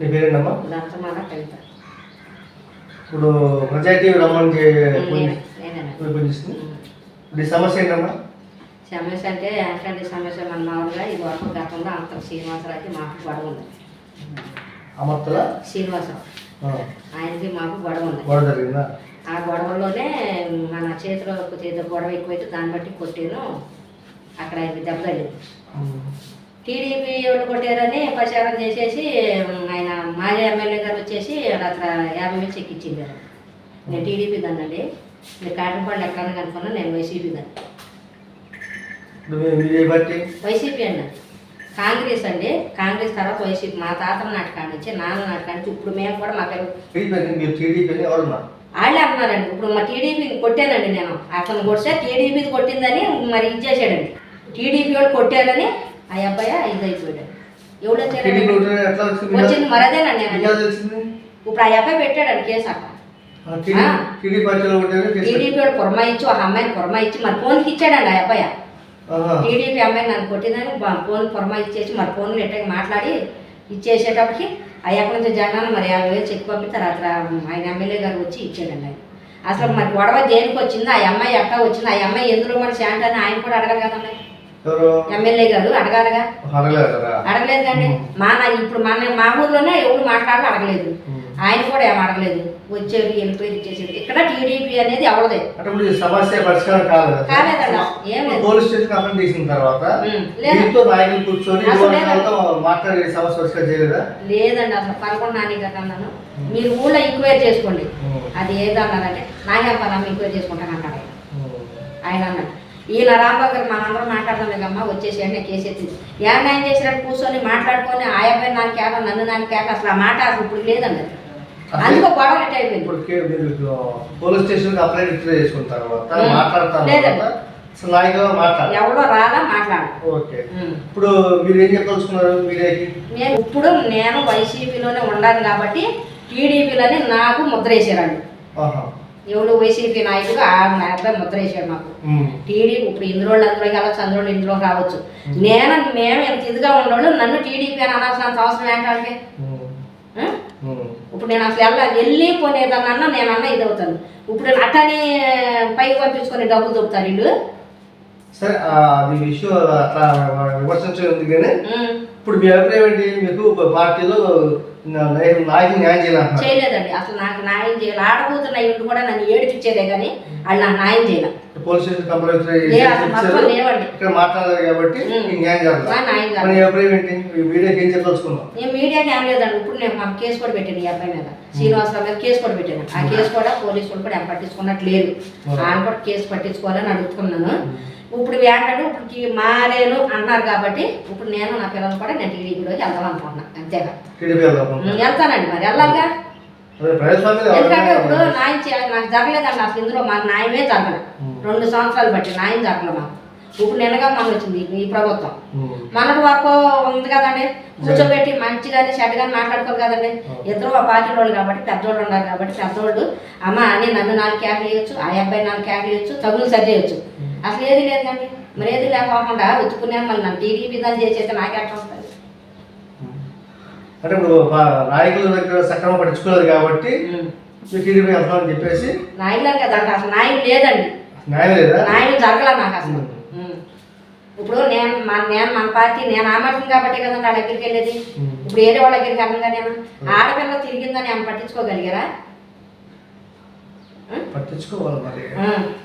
నీ పేరేంటమ్మా? దంతమాల కవిత. ఇప్పుడు పంచాయతీ రమ్మని పనిచేస్తుంది ఇప్పుడు ఈ సమస్య ఏంటమ్మా? సమస్య అంటే ఎట్లాంటి సమస్య మన మామూలుగా ఈ వరకు గతంలో అంత శ్రీనివాసరావుకి మాకు గొడవ ఉంది. అమర్తల శ్రీనివాసరావు. ఆయనకి మాకు గొడవ ఉంది. గొడవ జరిగిందా? ఆ గొడవలోనే మన చేతిలో చేతిలో గొడవ ఎక్కువైతే దాన్ని బట్టి కొట్టాను. అక్కడ ఆయనకి దెబ్బ తగిలింది. ఉమ్. టీడీపీ వాళ్ళు కొట్టారని ప్రచారం చేసేసి ఆయన మాజీ ఎమ్మెల్యే గారు వచ్చేసి అక్కడ యాభై వేలు చెక్ ఇచ్చింది నేను టీడీపీ దాన్నండి మీరు కాటన్ పళ్ళు ఎక్కడన్నా కనుక్కున్నా నేను వైసీపీ దాన్ని. వైసీపీ అండి కాంగ్రెస్ అండి. కాంగ్రెస్ తర్వాత వైసీపీ. మా తాతల నాటకాడ నుంచి నాన్న నాటకాడ నుంచి ఇప్పుడు మేము కూడా మాకు వాళ్ళే అన్నారండి. ఇప్పుడు మా టీడీపీ కొట్టానండి నేను. అతను కొడితే టీడీపీ కొట్టిందని మరి ఇది చేశాడండి. టీడీపీ వాళ్ళు కొట్టారని ఆ అబ్బాయి? ఇది అయిపోయాడు ఎవడు వచ్చింది? మరదేనండి ఇప్పుడు ఆ అబ్బాయి పెట్టాడండి కేసు అక్కడ. టీడీపీ వాడు పురమాయించి ఒక అమ్మాయిని పురమాయించి మరి ఫోన్కి ఇచ్చాడండి ఆ అబ్బాయి. టీడీపీ అమ్మాయి నన్ను కొట్టిందని ఫోన్ పురమాయించేసి మరి ఫోన్లు ఎట్టగా మాట్లాడి ఇచ్చేసేటప్పటికి ఆ ఎక్కడి నుంచి జగన్ మరి యాభై వేలు చెక్ పంపితే రాత్రి ఆయన ఎమ్మెల్యే గారు వచ్చి ఇచ్చాడండి ఆయన. అసలు మరి గొడవ దేనికి వచ్చింది? ఆ అమ్మాయి ఎట్టా వచ్చింది? ఆ అమ్మాయి ఎందులో మరి శాంట్ అని ఆయన కూడా అడగాలి కదండి ఎమ్మెల్యే గారు అడగాలిగా? అడగలేదు కండి మా నా ఇప్పుడు మన మా ఊర్లోనే ఎవరు మాట్లాడాలి అడగలేదు. ఆయన కూడా ఏం అడగలేదు. వచ్చారు వెళ్ళిపోయి ఇచ్చేసారు ఇక్కడ టీడీపీ అనేది ఈ సమస్య పరిష్కారం కాదు? కదా కాలేదండి ఏం లేదు. పోలీస్ స్టేషన్ కంప్లైంట్ చేసిన తర్వాత ఉమ్, లేదు? దీంతో నాయకులు కూర్చొని అసలు లేదు. వాళ్ళతో మాట్లాడి సమస్య పరిష్కారం చేయలేదా? లేదండి అసలు పదకొండు నాని కదా అన్నాను. మీరు ఊళ్ళో ఎంక్వైరీ చేసుకోండి. అది ఏదన్నారంటే నాయన పదమ్మ ఎంక్వైరీ చేసుకుంటాను అన్నాడు ఆయన. ఆయన అన్నాడు. ఈయన రాంబాబు మనందరం మాట్లాడదాం వచ్చేసి అంటే కేసు ఎత్తింది ఏ చేసినట్టు కూర్చొని మాట్లాడుకొని ఆ అబ్బాయి నాకు కేక నన్ను నాకు కేక అసలు ఆ మాట అసలు ఇప్పుడు లేదండి అందుకో గొడవ అయిపోయింది. పోలీస్ స్టేషన్ చేసుకున్న తర్వాత ఎవడో రాలా మాట్లాడు. ఇప్పుడు మీరు ఏం చెప్పదలుచుకున్నారు మీడియాకి? నేను ఇప్పుడు నేను వైసీపీలోనే ఉండాలి కాబట్టి టీడీపీలోనే నాకు ముద్ర వేసారండి. ఎవడు వైసీపీ నాయకుడు ఆ అబ్బాయి ముద్ర వేసాడు మాకు. టీడీపీ ఇప్పుడు ఇందులో అందులో వెళ్ళచ్చు అందులో ఇందులో రావచ్చు. నేను మేము ఎంత ఇదిగా ఉండేవాళ్ళు నన్ను టీడీపీ అని అనాల్సినంత అవసరం ఏంటంటే. ఇప్పుడు నేను అసలు వెళ్ళ వెళ్ళి పోనేదన్నా నేను అన్న ఇది అవుతాను ఇప్పుడు నేను అట్టని పైకి పంపించుకొని డబ్బులు దొరుకుతారు వీళ్ళు. సరే అది విషయం అట్లా కానీ. ఇప్పుడు మీ అభిప్రాయం ఏంటి? మీకు పార్టీలో నాయకులు న్యాయం చేయాలంటున్నారు చేయలేదండి. అసలు నాకు న్యాయం చేయాలి. ఆడబోతున్న ఇంటి కూడా నన్ను ఏడిపించేదే కానీ వాళ్ళు నాకు న్యాయం చేయాలి. Police station complaint. ఇక్కడ మాట్లాడారు కాబట్టి. మీకు న్యాయం అభిప్రాయం ఏంటి? మీడియాకి ఏం చెప్పదలుచుకున్నాం నేను మీడియాకి ఏం లేదండి. ఇప్పుడు నేను మా కేసు కూడా పెట్టాను ఈ అబ్బాయి మీద. శ్రీనివాసరావు మీద కేసు కూడా పెట్టాను. ఆ కేసు కూడా పోలీసు వాళ్ళు కూడా ఏం పట్టించుకున్నట్టు ఉమ్. ఆయన కూడా కేసు పట్టించుకోవాలని అడుగుతున్నాను. ఇప్పుడు ఏంటంటే ఇప్పుడు ఈ మారేను అన్నారు కాబట్టి ఇప్పుడు నేను నా పిల్లలు కూడా నేను టీడీపీలోకి వెళ్దాం అనుకుంటున్నాను అంతేగా. వెళ్తానండి మరి. వెళ్ళాలిగా? ఎందుకంటే ఇప్పుడు చేయాలి నాకు జరగలేదండి అసలు ఇందులో మాకు న్యాయమే జరగలేదు. రెండు సంవత్సరాలు బట్టి న్యాయం జరగలేదు మాకు. ఇప్పుడు నిన్నగా మన వచ్చింది ఈ ప్రభుత్వం. మనటి వరకు ఉంది కదండి. కూర్చోబెట్టి మంచిగాని చెడ్డగాని మాట్లాడుకోరు కదండి. ఇద్దరు ఆ పార్టీ వాళ్ళు కాబట్టి పెద్దోళ్ళు ఉన్నారు కాబట్టి పెద్దోళ్ళు అమ్మ అని నన్ను నాలుగు క్యాకులు వేయచ్చు ఆ అబ్బాయి నాలుగు క్యాకులు వేయచ్చు తగులు సరి చేయొచ్చు అసలు ఏది లేదండి మరి ఏది లేకోకుండా వెతుక్కునే మళ్ళీ నన్ను టీడీపీ దాన్ని చేసేస్తే నాకెట్లా వస్తుంది అంటే ఇప్పుడు నాయకుల దగ్గర సక్రమం పట్టించుకోలేదు కాబట్టి టీడీపీ వెళ్తామని చెప్పేసి నాయకులు కదండి అసలు నాయకులు లేదండి. లేదా? నాయకులు జరగల నాకు అసలు. ఇప్పుడు నేను మన నేను మన పార్టీ నేను ఆమర్శం కాబట్టి కదండి వాళ్ళ దగ్గరికి వెళ్ళేది. ఇప్పుడు ఏరే వాళ్ళ దగ్గరికి వెళ్ళంగా నేను ఆడపిల్ల తిరిగిందని ఏమైనా పట్టించుకోగలిగారా? పట్టించుకోవాలి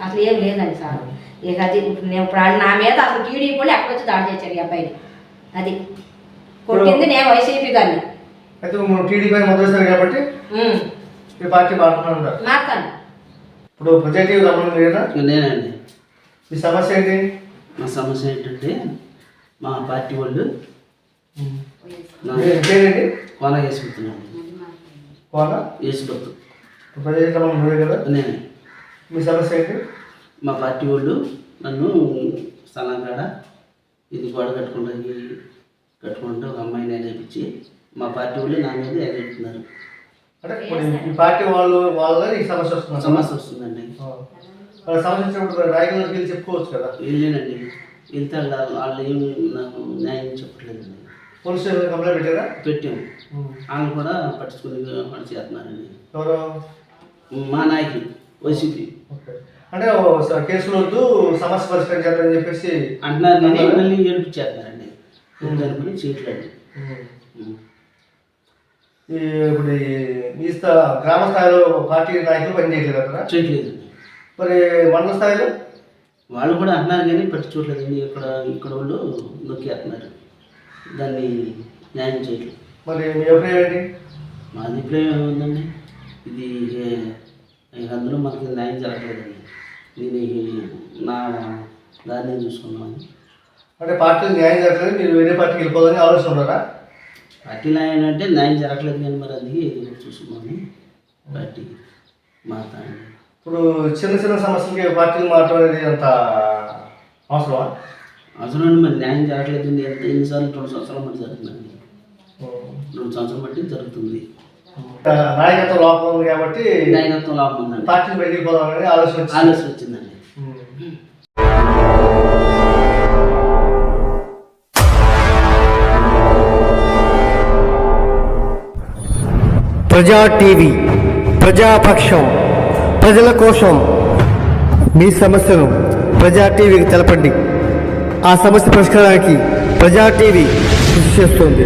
అసలు ఏం లేదండి సార్. ఇక అది ఇప్పుడు నేను ఇప్పుడు వాళ్ళు నా మీద అసలు టీడీపీ వాళ్ళు ఎక్కడ వచ్చి దాడి చేశారు ఈ అబ్బాయిని అది కొట్టింది నేను వైసీపీ దాన్ని అయితే మనం టీడీపీ మొదలుస్తారు కాబట్టి ఉం. ఈ పార్టీ ఇప్పుడు లేదా? నేనండి సమస్య ఏంటి? మా సమస్య ఏంటంటే మా పార్టీ వాళ్ళు నా మీ పేరేంటి? కోన వేసుకుంటున్నాను కోన? నువ్వే కదా? నేనే. మీ సమస్య ఏంటి? మా పార్టీ వాళ్ళు నన్ను స్థలం కాడ ఇది గోడ కట్టుకుంటానికి కట్టుకుంటూ ఒక అమ్మాయిని ఎగపించి మా పార్టీ వాళ్ళు నా మీద ఎగెడుతున్నారు అంటే పార్టీ వాళ్ళు వాళ్ళ సమస్య వస్తుంది? సమస్య వస్తుందండి. సమస్య వచ్చినప్పుడు నాయకులకు వెళ్ళి చెప్పుకోవచ్చు కదా? వెళ్ళానండి వెళ్తే వాళ్ళ- ఏమి నాకు న్యాయం చెప్పట్లేదండి పోలీస్ స్టేషన్ కంప్లైంట్ పెట్టారా? పెట్టాము. వాళ్ళు కూడా పట్టించుకుని పని చేస్తున్నారండి. ఎవరు? మా నాయకులు వైసీపీ. అంటే కేసులు వద్దు సమస్య పరిష్కరించాలని చెప్పేసి అంటున్నారు కానీ మళ్ళీ ఏడిపించేస్తున్నారండి. అనుకుని చేయట్లేదు. ఉమ్. ఈ ఇప్పుడు ఈ- గ్రామ స్థాయిలో పార్టీ నాయకులు పనిచేయట్లేదు అక్కడ చేయట్లేదు. మరి మండల స్థాయిలో? వాళ్ళు కూడా అంటున్నారు కానీ పట్టించుకోవట్లేదండి ఇక్కడ ఇక్కడ వాళ్ళు నొక్కేస్తున్నారు. దాన్ని న్యాయం చేయట్లేదు. మరి మీ అభిప్రాయం ఏంటి? మా అభిప్రాయం ఏముందండి? ఇది అందులో మనకి న్యాయం జరగలేదండి నేను ఈ- నా దాన్ని చూసుకున్నాను. అంటే పార్టీలు న్యాయం జరగలేదు మీరు వేరే పార్టీకి వెళ్ళిపోదని ఆలోచన ఉన్నారా? పార్టీ న్యాయం అంటే న్యాయం జరగలేదు కానీ మరి అది చూసుకున్నాను పార్టీ మాట్లాడి ఇప్పుడు చిన్న చిన్న సమస్యలకి పార్టీలు మారటం అనేది అంత అవసరమా? అవసరం మరి న్యాయం జరగలేదండి ఎంత ఎన్నిసార్లు? రెండు సంవత్సరాలు బట్టి జరుగుతుందండి రెండు సంవత్సరాలు బట్టి జరుగుతుంది. నాయకత్వ లోపం ఉంది కాబట్టి నాయకత్వం లాభం ఉందండి. బయటికి వెళ్ళిపోదామని ఆలోచన వచ్చింది. ఆలోచన వచ్చిందండి. ప్రజా టీవీ ప్రజాపక్షం ప్రజల కోసం మీ సమస్యను ప్రజా టీవీకి తెలపండి. ఆ సమస్య పరిష్కారానికి ప్రజా టీవీ కృషి చేస్తుంది.